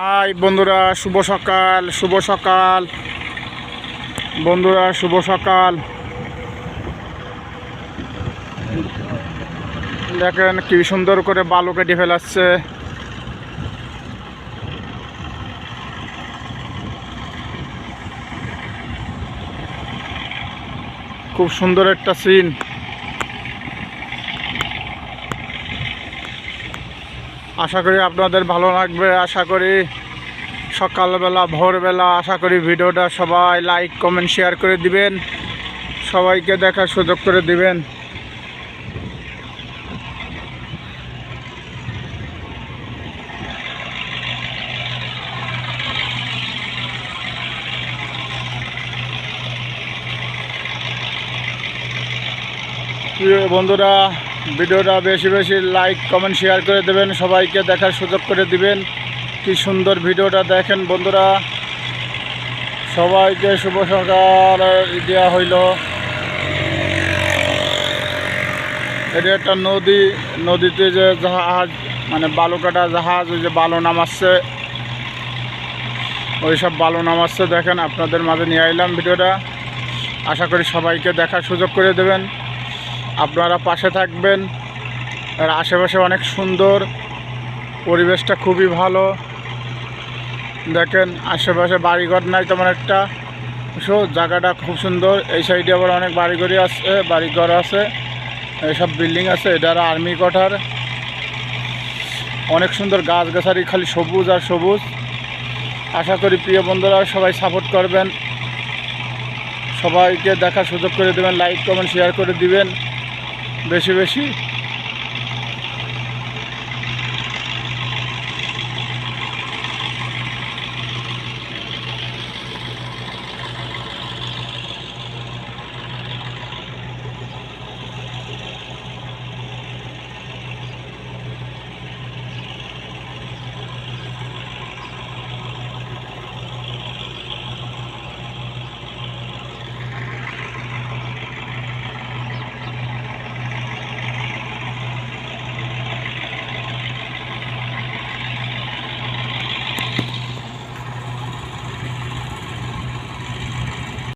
High বন্ধুরা, শুভ সকাল শুভ সকাল। বন্ধুরা, শুভ সকাল। দেখেন কি সুন্দর করে বালু কেটে ফেলাচ্ছে। খুব সুন্দর একটা সিন আশা করি আপনাদের ভালো লাগবে, আশা করি সকালবেলা, ভোরবেলা আশা করি ভিডিওটা সবাই লাইক কমেন্ট শেয়ার করে দিবেন। সবাইকে দেখার সুযোগ করে দিবেন। প্রিয় বন্ধুরা ভিডিওটা বেশি বেশি লাইক কমেন্ট শেয়ার করে দেবেন, সবাইকে দেখার সুযোগ করে দিবেন। কি সুন্দর ভিডিওটা দেখেন বন্ধুরা। সবাইকে শুভ সকাল দেওয়া হইল। এটা একটা নদী, নদীতে যে জাহাজ মানে বালু কাটা জাহাজ, ওই যে বালু নামাচ্ছে। ওই সব বালু নামাচ্ছে, দেখেন আপনাদের মাঝে নিয়ে আইলাম ভিডিওটা। আশা করি সবাইকে দেখার সুযোগ করে দেবেন। আপনারা পাশে থাকবেন। আর আশেপাশে অনেক সুন্দর। পরিবেশটা খুবই ভালো। দেখেন, আশেপাশে বাড়িঘর নাই তেমন একটা। সো, জায়গাটা খুব সুন্দর। এই সাইডে আবার অনেক বাড়িঘরই আছে, বাড়িঘর আছে। এইসব বিল্ডিং আছে, এটা আর আর্মি কোয়ার্টার অনেক সুন্দর গাছ গাছারি খালি সবুজ আর সবুজ। আশা করি প্রিয় বন্ধুরা, সবাই সাপোর্ট করবেন। সবাইকে দেখার সুযোগ করে দেবেন, লাইক, কমেন্ট, শেয়ার করে দিবেন। বেশি বেশি